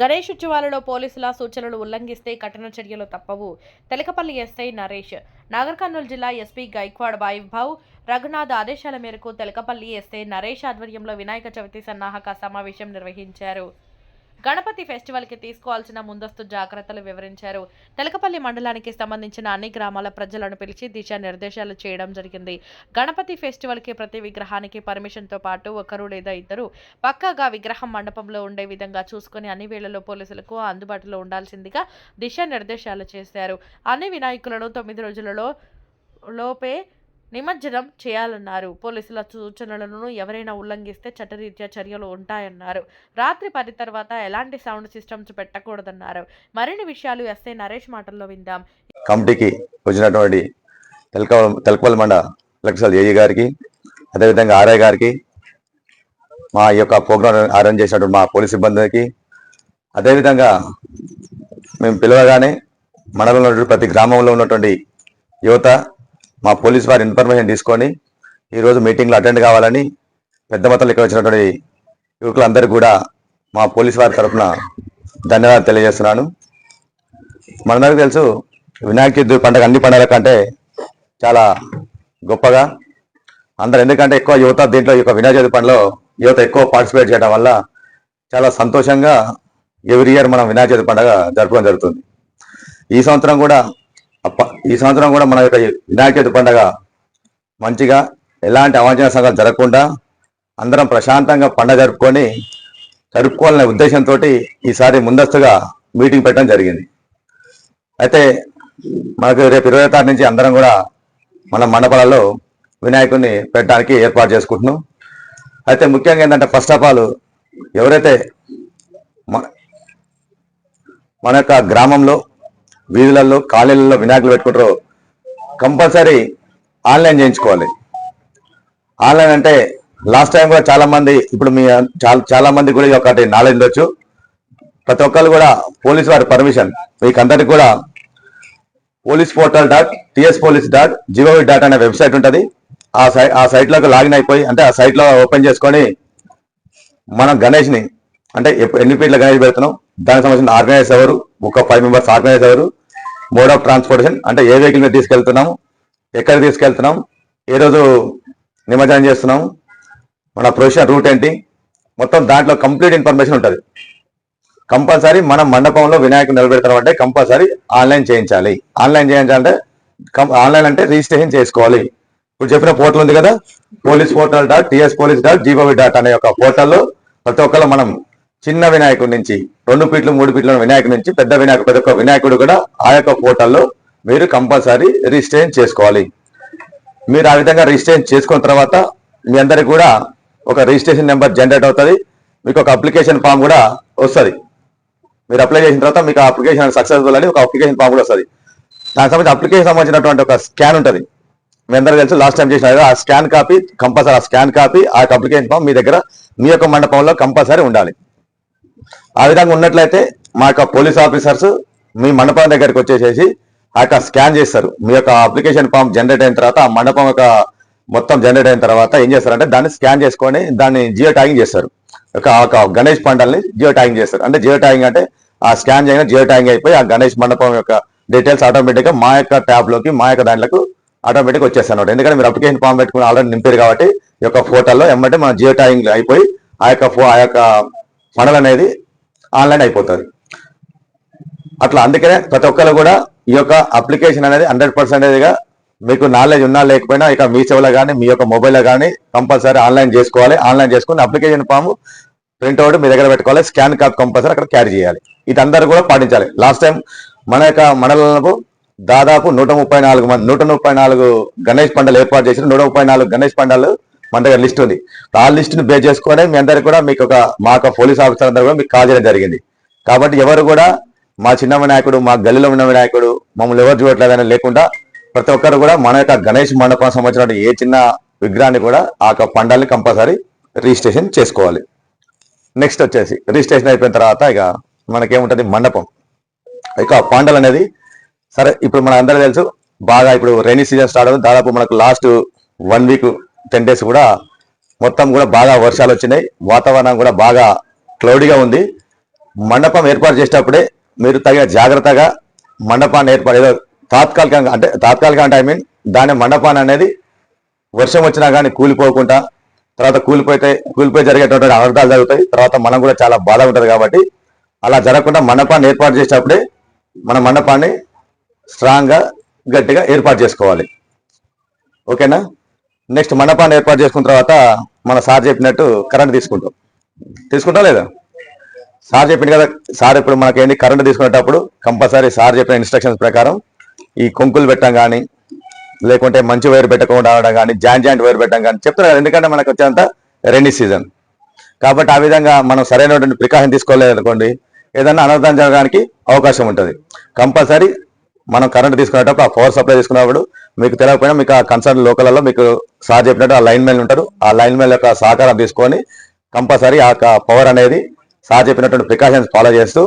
గణేష్ ఉత్సవాలలో పోలీసుల సూచనలు ఉల్లంఘిస్తే కఠిన చర్యలు తప్పవు. తెలకపల్లి ఎస్ఐ నరేష్ నాగర్ కర్నూలు జిల్లా ఎస్పీ గైక్వాడ్ వైభవ్ రఘునాథ్ ఆదేశాల మేరకు తెలకపల్లి ఎస్ఐ నరేష్ ఆధ్వర్యంలో వినాయక చవితి సన్నాహక సమావేశం నిర్వహించారు. గణపతి ఫెస్టివల్కి తీసుకోవాల్సిన ముందస్తు జాగ్రత్తలు వివరించారు. తెలకపల్లి మండలానికి సంబంధించిన అన్ని గ్రామాల ప్రజలను పిలిచి దిశానిర్దేశాలు చేయడం జరిగింది. గణపతి ఫెస్టివల్కి ప్రతి విగ్రహానికి పర్మిషన్తో పాటు ఒకరు లేదా ఇద్దరు పక్కాగా విగ్రహం మండపంలో ఉండే విధంగా చూసుకొని అన్ని వేళల్లో పోలీసులకు అందుబాటులో ఉండాల్సిందిగా దిశానిర్దేశాలు చేశారు. అన్ని వినాయకులను తొమ్మిది రోజులలో లోపే నిమజ్జనం చేయాలన్నారు. పోలీసుల సూచనలను ఎవరైనా ఉల్లంఘిస్తే చట్టరీత్యా చర్యలు ఉంటాయన్నారు. రాత్రి పది తర్వాత ఎలాంటి సౌండ్ సిస్టమ్స్ పెట్టకూడదన్నారు. మరిన్ని విషయాలు ఎస్ఐ నరేష్ మాటల్లో విందాం. కమిటీకి వచ్చినటువంటి తెలక తెలకపల్లి మండ ఎలక్ట్రల్ ఏఈ గారికి అదేవిధంగా ఆర్ఐ గారికి మా యొక్క ప్రోగ్రాం అరేంజ్ చేసినటువంటి మా పోలీస్ సిబ్బందికి అదేవిధంగా మేము పిలవగానే మండలంలో ఉన్నటువంటి ప్రతి గ్రామంలో ఉన్నటువంటి యువత మా పోలీస్ వారి ఇన్ఫర్మేషన్ తీసుకొని ఈరోజు మీటింగ్లో అటెండ్ కావాలని పెద్ద మొత్తంలో ఇక్కడ వచ్చినటువంటి యువకులందరూ కూడా మా పోలీస్ వారి తరఫున ధన్యవాదాలు తెలియజేస్తున్నాను. మనందరికీ తెలుసు వినాయక చతుర్థి పండుగ అన్ని పండుగల కంటే చాలా గొప్పగా అందరు ఎందుకంటే ఎక్కువ యువత దీంట్లో ఈ యొక్క వినాయక చవితి పండుగలో యువత ఎక్కువ పార్టిసిపేట్ చేయడం వల్ల చాలా సంతోషంగా ఎవ్రీ ఇయర్ మనం వినాయక చవితి పండుగ జరపడం జరుగుతుంది. ఈ సంవత్సరం కూడా ఈ సంవత్సరం కూడా మన యొక్క వినాయక చవితి పండుగ మంచిగా ఎలాంటి అవాంఛన సంఘాలు జరగకుండా అందరం ప్రశాంతంగా పండుగ జరుపుకొని జరుపుకోవాలనే ఉద్దేశంతో ఈసారి ముందస్తుగా మీటింగ్ పెట్టడం జరిగింది. అయితే మనకు రేపు ఇరవై తారీఖు నుంచి అందరం కూడా మన మండపాలలో వినాయకుడిని పెట్టడానికి ఏర్పాటు చేసుకుంటున్నాం. అయితే ముఖ్యంగా ఏంటంటే ఫస్ట్ ఆఫ్ ఆల్ ఎవరైతే మన యొక్క గ్రామంలో వీధులలో కాలేజీలలో వినాయకులు పెట్టుకుంటారో. కంపల్సరీ ఆన్లైన్ చేయించుకోవాలి. ఆన్లైన్ అంటే లాస్ట్ టైం కూడా చాలా మంది ఇప్పుడు మీ చాలా చాలా మంది కూడా ఒకటి నాలెడ్జ్ ఉండొచ్చు. ప్రతి ఒక్కరు కూడా పోలీస్ వారి పర్మిషన్. మీకు అందరికి కూడా police portal dot TS police dot GOV dot అనే వెబ్సైట్ ఉంటుంది. ఆ సైట్ ఆ సైట్లోకి లాగిన్ అయిపోయి అంటే ఆ సైట్లో ఓపెన్ చేసుకొని మనం గణేష్ని అంటే ఎప్పు- ఎన్ని ఫీట్ల గణేష్ పెడుతున్నాం? దానికి సంబంధించిన ఆర్గనైజ్ ఎవరు? ఒక ఫైవ్ మెంబర్స్ ఆర్గనైజ్ ఎవరు? మోడ్ ఆఫ్ ట్రాన్స్పోర్టేషన్ అంటే ఏ వెహికల్ మీద తీసుకెళ్తున్నాము ఎక్కడ తీసుకెళ్తున్నాం ఏ రోజు నిమజ్జనం చేస్తున్నాం మన ప్రొఫెషన్ రూట్ ఏంటి మొత్తం దాంట్లో కంప్లీట్ ఇన్ఫర్మేషన్ ఉంటుంది. కంపల్సరీ మనం మండపంలో వినాయకుడు నిలబెడతాం అంటే కంపల్సరీ ఆన్లైన్ చేయించాలి. ఆన్లైన్ చేయించాలంటే కం- ఆన్లైన్ అంటే రిజిస్ట్రేషన్ చేసుకోవాలి. ఇప్పుడు చెప్పిన పోర్టల్ ఉంది కదా police portal dot TS police dot GOV dot అనే ఒక పోర్టల్లో ప్రతి ఒక్కరు మనం చిన్న వినాయకుడి నుంచి రెండు ఫీట్లు మూడు ఫీట్ల వినాయకుడి నుంచి పెద్ద వినాయకుడు ప్రతి ఒక్క వినాయకుడు కూడా ఆ యొక్క పోర్టల్లో మీరు కంపల్సరీ రిజిస్ట్రేషన్ చేసుకోవాలి. మీరు ఆ విధంగా రిజిస్ట్రేషన్ చేసుకున్న తర్వాత మీ అందరికి కూడా ఒక రిజిస్ట్రేషన్ నెంబర్ జనరేట్ అవుతుంది. మీకు ఒక అప్లికేషన్ ఫామ్ కూడా వస్తుంది. మీరు అప్లై చేసిన తర్వాత మీకు అప్లికేషన్ సక్సెస్ఫుల్ అని ఒక అప్లికేషన్ ఫామ్ కూడా వస్తుంది. దానికి సంబంధించి అప్లికేషన్ సంబంధించినటువంటి ఒక స్కాన్ ఉంటుంది. మీ అందరూ తెలుసు లాస్ట్ టైం చేసిన ఆ స్కాన్ కాపీ కంపల్సరీ ఆ స్కాన్ కాపీ ఆ అప్లికేషన్ ఫామ్ మీ దగ్గర మీ యొక్క మండపంలో కంపల్సరీ ఉండాలి. ఆ విధంగా ఉన్నట్లయితే మా యొక్క పోలీస్ ఆఫీసర్స్ మీ మండపం దగ్గరికి వచ్చేసేసి ఆ యొక్క స్కాన్ చేస్తారు. మీ యొక్క అప్లికేషన్ ఫామ్ జనరేట్ అయిన తర్వాత ఆ మండపం యొక్క మొత్తం జనరేట్ అయిన తర్వాత ఏం చేస్తారంటే దాన్ని స్కాన్ చేసుకొని దాన్ని జియో ట్యాగింగ్ చేస్తారు. ఒక గణేష్ పండల్ని జియో ట్యాగింగ్ చేస్తారు. అంటే జియో ట్యాగింగ్ అంటే ఆ స్కాన్ చేయగా జియో ట్యాగింగ్ అయిపోయి ఆ గణేష్ మండపం యొక్క డీటెయిల్స్ ఆటోమేటిక్గా మా యొక్క ట్యాబ్లోకి మా యొక్క దాంట్లోకి ఆటోమేటిక్ వచ్చేస్తాను అన్నమాట. ఎందుకంటే మీరు అప్లికేషన్ ఫామ్ పెట్టుకుని ఆల్రెడీ నింపారు కాబట్టి ఈ యొక్క ఫోటోలో ఏమంటే మన జియో ట్యాగింగ్ అయిపోయి ఆ యొక్క ఫో ఆ యొక్క ఫండల్ అనేది ఆన్లైన్ అయిపోతుంది. అట్లా అందుకనే ప్రతి ఒక్కరు కూడా ఈ యొక్క అప్లికేషన్ అనేది హండ్రెడ్ పర్సెంటేజ్గా మీకు నాలెడ్జ్ ఉన్నా లేకపోయినా ఇక మీ సేవలో కానీ మీ యొక్క మొబైల్లో కానీ కంపల్సరీ ఆన్లైన్ చేసుకోవాలి. ఆన్లైన్ చేసుకుని అప్లికేషన్ ఫామ్ ప్రింట్ అవుట్ మీ దగ్గర పెట్టుకోవాలి. స్కాన్ కాపీ కంపల్సరీ అక్కడ క్యారీ చేయాలి. ఇది అందరూ కూడా పాటించాలి. లాస్ట్ టైం మన యొక్క మండలంలో దాదాపు నూట ముప్పై నాలుగు మంది నూట ముప్పై నాలుగు గణేష్ పండుగలు ఏర్పాటు చేసిన నూట ముప్పై నాలుగు గణేష్ పండుగలు మన దగ్గర లిస్ట్ ఉంది. ఆ లిస్ట్ను బేస్ చేసుకొని మీ అందరికి కూడా మీకు ఒక మా యొక్క పోలీస్ ఆఫీసర్ అందరూ కూడా మీకు కాల్ చేయడం జరిగింది. కాబట్టి ఎవరు కూడా మా చిన్న వినాయకుడు మా గల్లీలో ఉన్న వినాయకుడు మమ్మల్ని ఎవరు చూడట్లేదని లేకుండా ప్రతి ఒక్కరు కూడా మన యొక్క గణేష్ మండపం సంబంధించిన ఏ చిన్న విగ్రహాన్ని కూడా ఆ యొక్క పండాలని కంపల్సరీ రిజిస్ట్రేషన్ చేసుకోవాలి. నెక్స్ట్ వచ్చేసి రిజిస్ట్రేషన్ అయిపోయిన తర్వాత ఇక మనకేముంటుంది? మండపం. ఇక పాండల్ అనేది సరే ఇప్పుడు మన అందరూ తెలుసు బాగా ఇప్పుడు రైనీ సీజన్ స్టార్ట్ అవుతుంది. దాదాపు మనకు last one week ten days కూడా మొత్తం కూడా బాగా వర్షాలు వచ్చినాయి. వాతావరణం కూడా బాగా క్లౌడీగా ఉంది. మండపం ఏర్పాటు చేసేటప్పుడే మీరు తగిన జాగ్రత్తగా మండపాన్ని ఏర్పాటు ఏదో తాత్కాలికంగా అంటే తాత్కాలికంగా అంటే ఐ మీన్ దాని మండపాన్ని అనేది వర్షం వచ్చినా కానీ కూలిపోకుండా తర్వాత కూలిపోతే కూలిపోయి జరిగేటటువంటి అనర్థాలు జరుగుతాయి. తర్వాత మనం కూడా చాలా బాధ ఉంటుంది కాబట్టి అలా జరగకుండా మండపాన్ని ఏర్పాటు చేసేటప్పుడే మన మండపాన్ని స్ట్రాంగ్గా గట్టిగా ఏర్పాటు చేసుకోవాలి. ఓకేనా? నెక్స్ట్ మండపాన్ని ఏర్పాటు చేసుకున్న తర్వాత మన సార్ చెప్పినట్టు కరెంట్ తీసుకుంటాం. తీసుకుంటాం లేదా? సార్ చెప్పింది కదా సార్ ఇప్పుడు మనకేంటి కరెంట్ తీసుకునేటప్పుడు కంపల్సరీ సార్ చెప్పిన ఇన్స్ట్రక్షన్స్ ప్రకారం ఈ కొంకులు పెట్టడం కానీ లేకుంటే మంచి వైర్ పెట్టకుండా ఉండడం కానీ జాయింట్ జాయింట్ వైర్ పెట్టడం కానీ చెప్తున్నారు కదా, ఎందుకంటే మనకు వచ్చేంత రెయినీ సీజన్ కాబట్టి ఆ విధంగా మనం సరైనటువంటి ప్రికాషన్ తీసుకోలేదు అనుకోండి ఏదైనా అనర్థం జరగడానికి అవకాశం ఉంటుంది. కంపల్సరీ మనం కరెంట్ తీసుకునేటప్పుడు ఆ పవర్ సప్లై తీసుకున్నప్పుడు మీకు తెలియకపోయినా మీకు ఆ కన్సర్న్ లోకల్లో మీకు సార్ చెప్పినట్టు ఆ లైన్ మెన్ ఉంటారు. ఆ లైన్ మెన్ యొక్క సహకారం తీసుకొని కంపల్సరీ ఆ పవర్ అనేది సార్ చెప్పినటువంటి ప్రికాషన్స్ ఫాలో చేస్తూ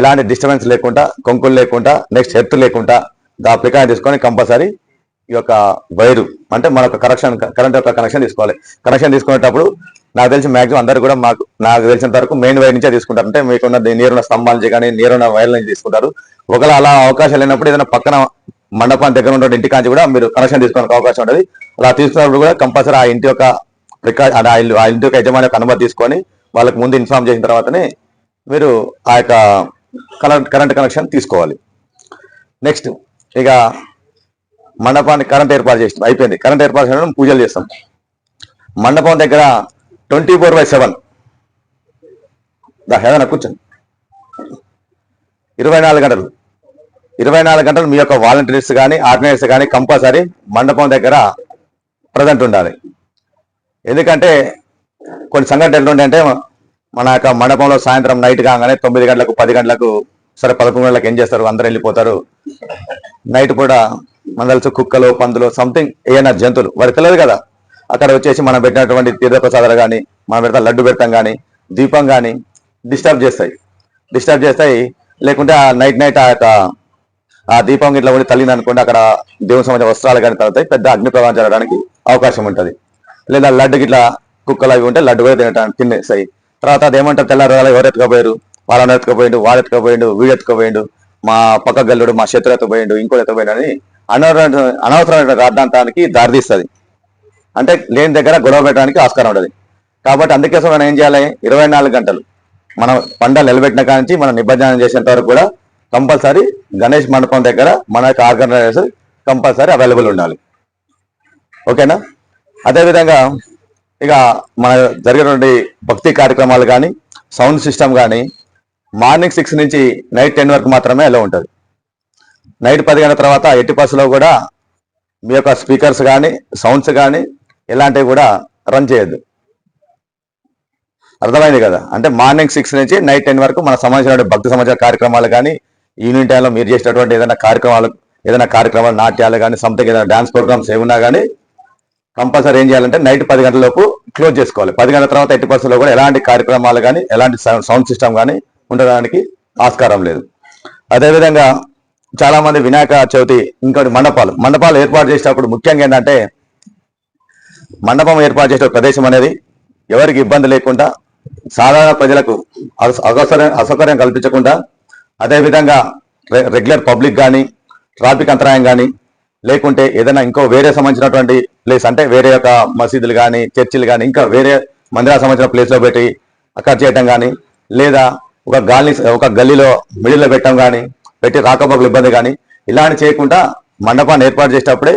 ఎలాంటి డిస్టర్బెన్స్ లేకుండా కొంకులు లేకుండా నెక్స్ట్ హెర్త్ లేకుండా ఆ ప్రికాషన్ తీసుకొని కంపల్సరీ ఈ యొక్క వైరు అంటే మన యొక్క కనెక్షన్ కరెంట్ యొక్క కనెక్షన్ తీసుకోవాలి. కనెక్షన్ తీసుకునేటప్పుడు నాకు తెలిసి మాక్సిమం అందరు కూడా మాకు నాకు తెలిసినంత వరకు మెయిన్ వైర్ నుంచే తీసుకుంటారు. అంటే మీకున్న నీరున్న స్తంభాల నుంచి కానీ నీరున్న వైర్ల నుంచి తీసుకుంటారు. ఒకవేళ అలా అవకాశం లేనప్పుడు ఏదైనా పక్కన మండపం దగ్గర ఉన్న ఇంటి కాంచి కూడా మీరు కనెక్షన్ తీసుకోవడానికి అవకాశం ఉంటుంది. అలా తీసుకున్నప్పుడు కూడా కంపల్సరీ ఆ ఇంటి యొక్క రికార్డ్ ఆ ఆ ఇంటి యొక్క యజమాని యొక్క అనుమతి తీసుకొని వాళ్ళకి ముందు ఇన్ఫార్మ్ చేసిన తర్వాతనే మీరు ఆ యొక్క కరెంట్ కరెంట్ కనెక్షన్ తీసుకోవాలి. నెక్స్ట్ ఇక మండపాన్ని కరెంట్ ఏర్పాటు చేస్తాం అయిపోయింది. కరెంట్ ఏర్పాటు చేయడం పూజలు చేస్తాం. మండపం దగ్గర ట్వంటీ ఫోర్ బై సెవెన్ దా హేదన కూర్చోండి. ఇరవై నాలుగు గంటలు. ఇరవై నాలుగు గంటలు మీ యొక్క వాలంటీర్స్ కానీ ఆర్గనైజర్స్ కానీ కంపల్సరీ మండపం దగ్గర ప్రజెంట్ ఉండాలి. ఎందుకంటే కొన్ని సంఘటనలు ఎట్లుంటాయంటే మన యొక్క మండపంలో సాయంత్రం నైట్ కాగానే తొమ్మిది గంటలకు పది గంటలకు సరే పదకొండు గంటలకు ఏం చేస్తారు? అందరూ వెళ్ళిపోతారు. నైట్ కూడా మన తెలుసు కుక్కలు పందులు సంథింగ్ ఏమైనా జంతువులు వారికి తెలియదు కదా. అక్కడ వచ్చేసి మనం పెట్టినటువంటి తీర్థప్రసాదాలు కానీ మనం పెడతాం లడ్డు పెడతాం కానీ దీపం కానీ డిస్టర్బ్ చేస్తాయి. డిస్టర్బ్ చేస్తాయి. లేకుంటే ఆ నైట్ నైట్ ఆ యొక్క ఆ దీపం ఇట్లా ఉండి తల్లింది అనుకోండి అక్కడ దేవుని సంబంధించిన వస్త్రాలు కానీ తగ్గుతాయి పెద్ద అగ్ని ప్రమాదం జరగడానికి అవకాశం ఉంటుంది. లేదా లడ్డు ఇట్లా కుక్కలు అవి ఉంటే లడ్డు కూడా తినటానికి తినేస్తాయి తర్వాత అదేమంటారు తెల్లారు ఎవరు ఎత్తుకపోయారు? వాళ్ళని ఎత్తుకపోయిండు వాడు ఎత్తుకపోయిండు వీడు ఎత్తుకపోయిండు మా పక్క గల్లుడు మా శత్రు ఎత్తుపోయిండు ఇంకోటి ఎత్తుపోయిండు అని అనవసరమైన అనవసరమైన రాద్ధాంతానికి దారితీస్తుంది. అంటే లేని దగ్గర గొడవ పెట్టడానికి ఆస్కారం ఉంటుంది. కాబట్టి అందుకోసం మనం ఏం చేయాలి? ఇరవై నాలుగు గంటలు. మనం పంట నిలబెట్టిన కాంచి మనం నిబంధన చేసేంత వరకు కూడా కంపల్సరీ గణేష్ మండపం దగ్గర మన యొక్క ఆర్గనైజర్ కంపల్సరీ అవైలబుల్ ఉండాలి. ఓకేనా? అదేవిధంగా ఇక మన జరిగినటువంటి భక్తి కార్యక్రమాలు కానీ సౌండ్ సిస్టమ్ కానీ మార్నింగ్ సిక్స్ నుంచి నైట్ టెన్ వరకు మాత్రమే ఎలా ఉంటుంది. నైట్ పది గంటల తర్వాత ఎట్టి బస్సులో కూడా మీ యొక్క స్పీకర్స్ కానీ సౌండ్స్ కానీ ఇలాంటివి కూడా రన్ చేయొద్దు. అర్థమైంది కదా? అంటే మార్నింగ్ సిక్స్ నుంచి నైట్ టెన్ వరకు మన సంబంధించిన భక్తి సమాచార కార్యక్రమాలు కానీ ఈవినింగ్ టైంలో మీరు చేసినటువంటి ఏదైనా కార్యక్రమాలు ఏదైనా కార్యక్రమాలు నాట్యాలు కానీ సంథింగ్ ఏదైనా డాన్స్ ప్రోగ్రామ్స్ ఏమున్నా కానీ కంపల్సరీ ఏం చేయాలంటే నైట్ పది గంటల లోపు క్లోజ్ చేసుకోవాలి. పది గంటల తర్వాత ఎట్టి పరిస్థితుల్లో కూడా ఎలాంటి కార్యక్రమాలు కానీ ఎలాంటి సౌండ్ సిస్టమ్ కానీ ఉండడానికి ఆస్కారం లేదు. అదేవిధంగా చాలా మంది వినాయక చవితి ఇంకోటి మండపాలు. మండపాలు ఏర్పాటు చేసేటప్పుడు ముఖ్యంగా ఏంటంటే మండపం ఏర్పాటు చేసే ప్రదేశం అనేది ఎవరికి ఇబ్బంది లేకుండా సాధారణ ప్రజలకు అస- అసౌకర్యం అసౌకర్యం కల్పించకుండా అదేవిధంగా రె- రెగ్యులర్ పబ్లిక్ కానీ ట్రాఫిక్ అంతరాయం కానీ లేకుంటే ఏదైనా ఇంకో వేరే సంబంధించినటువంటి ప్లేస్ అంటే వేరే యొక్క మసీదులు కానీ చర్చిలు కానీ ఇంకా వేరే మందిరాలకు సంబంధించిన ప్లేస్లో పెట్టి అక్కడ చేయటం కానీ లేదా ఒక గాలి ఒక గల్లీలో మిడిల్లో పెట్టడం కానీ పెట్టి రాకపోకలు ఇబ్బంది కానీ ఇలాంటి చేయకుండా మండపాన్ని ఏర్పాటు చేసేటప్పుడే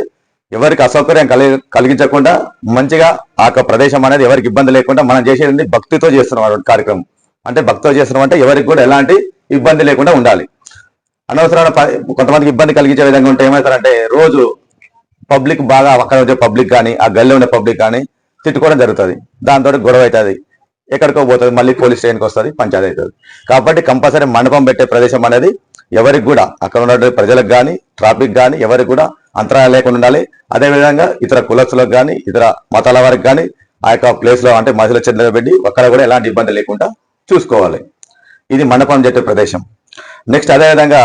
ఎవరికి అసౌకర్యం కలిగి కలిగించకుండా మంచిగా ఆ యొక్క ప్రదేశం అనేది ఎవరికి ఇబ్బంది లేకుండా మనం చేసేది భక్తితో చేస్తున్నాం కార్యక్రమం. అంటే భక్తులు చేస్తున్నాం అంటే ఎవరికి కూడా ఎలాంటి ఇబ్బంది లేకుండా ఉండాలి. అనవసరమైన కొంతమందికి ఇబ్బంది కలిగించే విధంగా ఉంటే ఏమవుతారంటే రోజు పబ్లిక్ బాగా అక్కడ ఉండే పబ్లిక్ కానీ ఆ గల్లీ ఉండే పబ్లిక్ కానీ తిట్టుకోవడం జరుగుతుంది. దాంతో గొడవ అవుతుంది. ఎక్కడికో పోతుంది మళ్ళీ పోలీస్ స్టేషన్కి వస్తుంది పంచాయతీ అవుతుంది. కాబట్టి కంపల్సరీ మండపం పెట్టే ప్రదేశం అనేది ఎవరికి కూడా అక్కడ ఉన్నటువంటి ప్రజలకు కానీ ట్రాఫిక్ కానీ ఎవరికి కూడా అంతరాయం లేకుండా ఉండాలి. అదేవిధంగా ఇతర కులస్తులకు కానీ ఇతర మతాల వారికి కానీ ఆ యొక్క ప్లేస్లో అంటే మధ్యలో చెందిన పెట్టి అక్కడ కూడా ఎలాంటి ఇబ్బంది లేకుండా చూసుకోవాలి. ఇది మండపం చెట్టు ప్రదేశం. నెక్స్ట్ అదేవిధంగా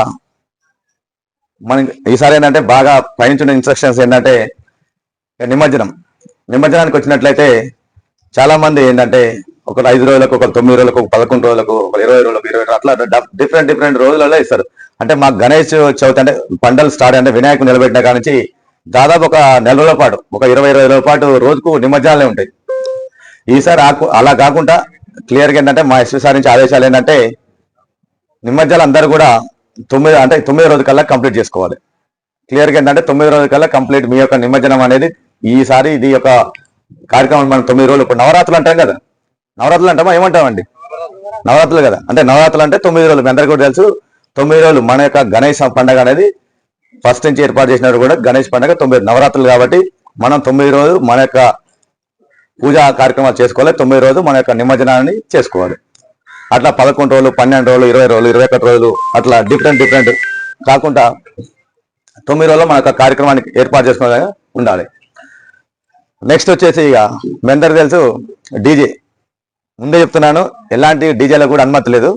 మన ఈసారి ఏంటంటే బాగా పైన ఇన్స్ట్రక్షన్స్ ఏంటంటే నిమజ్జనం. నిమజ్జనానికి వచ్చినట్లయితే చాలా మంది ఏంటంటే ఒక ఐదు రోజులకు ఒక తొమ్మిది రోజులకు ఒక పదకొండు రోజులకు ఒక ఇరవై రోజులకు ఇరవై అట్లా డిఫరెంట్ డిఫరెంట్ రోజులలో ఇస్తారు. అంటే మా గణేష్ చవితి అంటే పండలు స్టార్ట్ అంటే వినాయకుడు నిలబెట్టిన కాడ నుంచి దాదాపు ఒక నెల రోజుల పాటు ఒక ఇరవై ఇరవై రోజుల పాటు రోజుకు నిమజ్జనాలే ఉంటాయి. ఈసారి అలా కాకుండా క్లియర్గా ఏంటంటే మా ఎస్పీ సార్ నుంచి ఆదేశాలు ఏంటంటే నిమజ్జనాలు అందరూ కూడా తొమ్మిది అంటే తొమ్మిది రోజు కల్లా కంప్లీట్ చేసుకోవాలి. క్లియర్గా ఏంటంటే తొమ్మిది రోజు కల్లా కంప్లీట్ మీ యొక్క నిమజ్జనం అనేది ఈసారి ఇది యొక్క కార్యక్రమం మనం తొమ్మిది రోజులు ఇప్పుడు నవరాత్రులు అంటాం కదా. నవరాత్రులు అంటామా? ఏమంటామండి? నవరాత్రులు కదా. అంటే నవరాత్రులు అంటే తొమ్మిది రోజులు. మీ అందరికీ కూడా తెలుసు తొమ్మిది రోజులు మన యొక్క గణేష్ పండగ అనేది ఫస్ట్ నుంచి ఏర్పాటు చేసినారు కూడా గణేష్ పండగ తొమ్మిది నవరాత్రులు కాబట్టి మనం తొమ్మిది రోజులు మన యొక్క పూజా కార్యక్రమాలు చేసుకోవాలి. తొమ్మిది రోజు మన యొక్క నిమజ్జనాన్ని చేసుకోవాలి. అట్లా పదకొండు రోజులు పన్నెండు రోజులు ఇరవై రోజులు ఇరవై ఒకటి రోజులు అట్లా డిఫరెంట్ డిఫరెంట్ కాకుండా తొమ్మిది రోజులు మన యొక్క కార్యక్రమానికి ఏర్పాటు చేసుకునే ఉండాలి. నెక్స్ట్ వచ్చేసి ఇక మీ తెలుసు డీజే. ముందే చెప్తున్నాను ఎలాంటి డీజేలకు కూడా అనుమతి లేదు.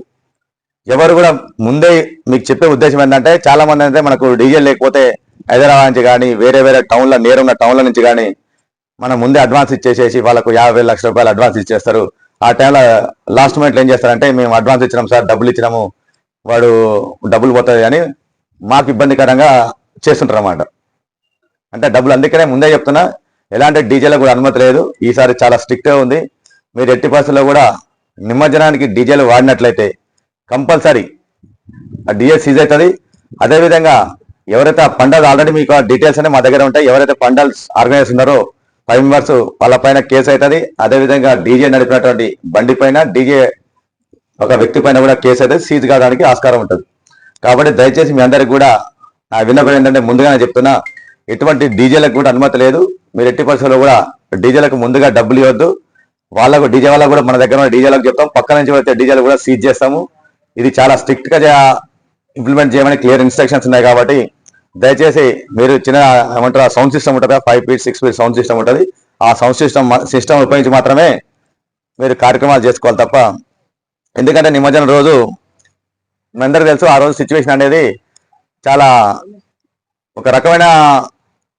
ఎవరు కూడా ముందే మీకు చెప్పే ఉద్దేశం ఏంటంటే చాలా మంది అంటే మనకు డీజే లేకపోతే హైదరాబాద్ నుంచి కానీ వేరే వేరే టౌన్ల నేరున్న టౌన్ల నుంచి కానీ మనం ముందే అడ్వాన్స్ ఇచ్చేసేసి వాళ్ళకు యాభై లక్షల రూపాయలు అడ్వాన్స్ ఇచ్చేస్తారు. ఆ టైంలో లాస్ట్ మినిట్లో ఏం చేస్తారంటే మేము అడ్వాన్స్ ఇచ్చినాం సార్ డబ్బులు ఇచ్చినాము వాడు డబ్బులు పోతుంది అని మాకు ఇబ్బందికరంగా చేస్తుంటారు అన్నమాట అంటే డబ్బులు అందుకనే ముందే చెప్తున్నా ఎలాంటి డీజేలకు కూడా అనుమతి లేదు. ఈసారి చాలా స్ట్రిక్ట్గా ఉంది. మీరు ఎట్టి పరిస్థితుల్లో కూడా నిమజ్జనానికి డీజేలు వాడినట్లయితే కంపల్సరీ ఆ డీజే సీజ్ అవుతుంది. అదేవిధంగా ఎవరైతే ఆ ఆల్రెడీ మీకు డీటెయిల్స్ అనే మా దగ్గర ఉంటాయి. ఎవరైతే పండగ ఆర్గనైజ్ ఉన్నారో ఫైవ్ మెంబర్స్ వాళ్ళ పైన కేసు అవుతుంది. అదేవిధంగా డీజే నడిపినటువంటి బండి పైన డీజే ఒక వ్యక్తి పైన కూడా కేసు అయితే సీజ్ కావడానికి ఆస్కారం ఉంటుంది. కాబట్టి దయచేసి మీ అందరికి కూడా నా విన్నపం ఏంటంటే ముందుగానే చెప్తున్నా ఎటువంటి డీజేలకు కూడా అనుమతి లేదు. మీరు ఎట్టి పరిస్థితుల్లో కూడా డీజేలకు ముందుగా డబ్బులు ఇవ్వద్దు. వాళ్ళకు డీజే వాళ్ళకు కూడా మన దగ్గర ఉన్న డీజేలకు చెప్తాం. పక్క నుంచి వచ్చే డీజేలు కూడా సీజ్ చేస్తాము. ఇది చాలా స్ట్రిక్ట్గా ఇంప్లిమెంట్ చేయమని క్లియర్ ఇన్స్ట్రక్షన్స్ ఉన్నాయి కాబట్టి దయచేసి మీరు చిన్న ఏమంటారు సౌండ్ సిస్టమ్ ఉంటుంది? Five feet six feet sound system ఉంటుంది. ఆ సౌండ్ సిస్టమ్ సిస్టమ్ ఉపయోగించి మాత్రమే మీరు కార్యక్రమాలు చేసుకోవాలి తప్ప. ఎందుకంటే నిమజ్జనం రోజు మీ తెలుసు ఆ రోజు సిచ్యువేషన్ అనేది చాలా ఒక రకమైన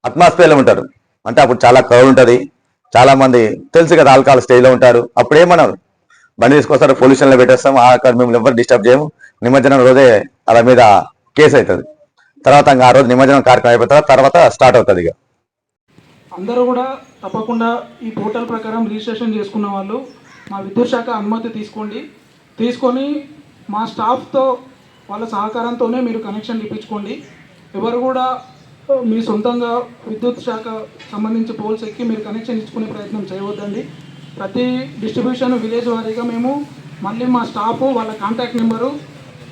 అట్మాస్ఫియర్లో ఉంటారు. అంటే అప్పుడు చాలా క్రౌడ్ ఉంటుంది. చాలామంది తెలుసు కదా ఆల్కహాల్ స్టేజ్లో ఉంటారు. అప్పుడు ఏమన్నారు బండి తీసుకొస్తారు పొల్యూషన్లో పెట్టేస్తాం. ఆ అక్కడ మేము ఎవరు డిస్టర్బ్ చేయము. నిమజ్జనం రోజే అలా మీద కేసు అవుతుంది. తర్వాత ఇంకా ఆ రోజు నిమజ్జనం కార్యక్రమం అయిపోయిన తర్వాత తర్వాత స్టార్ట్ అవుతుంది ఇక. అందరూ కూడా తప్పకుండా ఈ పోర్టల్ ప్రకారం రిజిస్ట్రేషన్ చేసుకున్న వాళ్ళు మా విద్యుత్ శాఖ అనుమతి తీసుకోండి. తీసుకొని మా స్టాఫ్తో వాళ్ళ సహకారంతోనే మీరు కనెక్షన్ ఇప్పించుకోండి. ఎవరు కూడా మీ సొంతంగా విద్యుత్ శాఖ సంబంధించి పోల్స్ ఎక్కి మీరు కనెక్షన్ ఇచ్చుకునే ప్రయత్నం చేయవద్దండి. ప్రతి డిస్ట్రిబ్యూషన్ విలేజ్ వారీగా మేము మళ్ళీ మా స్టాఫ్ వాళ్ళ కాంటాక్ట్ నెంబరు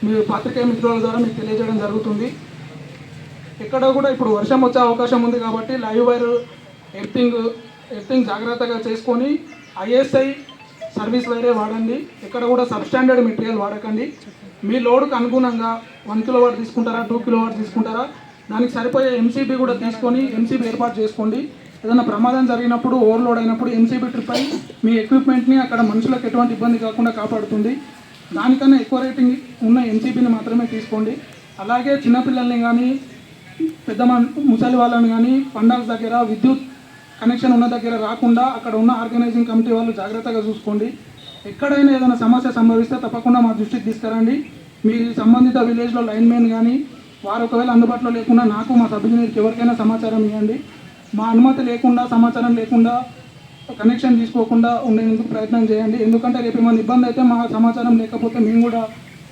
మీ పత్రికా మిత్రుల ద్వారా మీకు తెలియజేయడం జరుగుతుంది. ఎక్కడ కూడా ఇప్పుడు వర్షం వచ్చే అవకాశం ఉంది కాబట్టి లైవ్ వైర్ ఎర్థింగ్ ఎర్థింగ్ జాగ్రత్తగా చేసుకొని ఐఎస్ఐ సర్వీస్ వైరే వాడండి. ఎక్కడ కూడా సబ్స్టాండర్డ్ మెటీరియల్ వాడకండి. మీ లోడ్కు అనుగుణంగా వన్ కిలో వాట్ తీసుకుంటారా టూ కిలో వాట్ తీసుకుంటారా దానికి సరిపోయే ఎంసీబీ కూడా తీసుకొని ఎంసీబీ ఏర్పాటు చేసుకోండి. ఏదైనా ప్రమాదం జరిగినప్పుడు ఓవర్లోడ్ అయినప్పుడు ఎంసీబీ ట్రిప్ అయి మీ ఎక్విప్మెంట్ని అక్కడ మనుషులకు ఎటువంటి ఇబ్బంది కాకుండా కాపాడుతుంది. దానికన్నా ఎక్కువ రేటింగ్ ఉన్న ఎంసీబీని మాత్రమే తీసుకోండి. అలాగే చిన్నపిల్లల్ని కానీ పెద్ద ముసలి వాళ్ళని కానీ పండాల దగ్గర విద్యుత్ కనెక్షన్ ఉన్న దగ్గర రాకుండా అక్కడ ఉన్న ఆర్గనైజింగ్ కమిటీ వాళ్ళు జాగ్రత్తగా చూసుకోండి. ఎక్కడైనా ఏదైనా సమస్య సంభవిస్తే తప్పకుండా మా దృష్టికి తీసుకురండి. మీ సంబంధిత విలేజ్లో లైన్మెన్ కానీ వారు ఒకవేళ అందుబాటులో లేకుండా నాకు మా సబ్ ఇంజనీర్కి ఎవరికైనా సమాచారం ఇవ్వండి. మా అనుమతి లేకుండా సమాచారం లేకుండా కనెక్షన్ తీసుకోకుండా ఉండేందుకు ప్రయత్నం చేయండి. ఎందుకంటే రేపు ఏమైనా ఇబ్బంది అయితే మా సమాచారం లేకపోతే మేము కూడా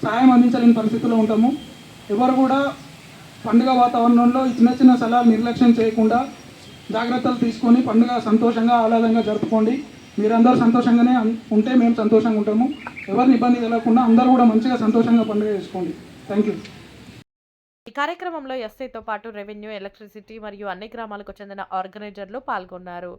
సాయం అందించలేని పరిస్థితిలో ఉంటాము. ఎవరు కూడా పండుగ వాతావరణంలో చిన్న చిన్న సలహాలు నిర్లక్ష్యం చేయకుండా జాగ్రత్తలు తీసుకొని పండుగ సంతోషంగా ఆహ్లాదంగా జరుపుకోండి. మీరందరూ సంతోషంగానే ఉంటే మేము సంతోషంగా ఉంటాము. ఎవరిని ఇబ్బంది కలగకుండా అందరూ కూడా మంచిగా సంతోషంగా పండుగ చేసుకోండి. Thank you. ఈ కార్యక్రమంలో ఎస్ఐతో పాటు రెవెన్యూ ఎలక్ట్రిసిటీ మరియు అన్ని గ్రామాలకు చెందిన ఆర్గనైజర్లు పాల్గొన్నారు.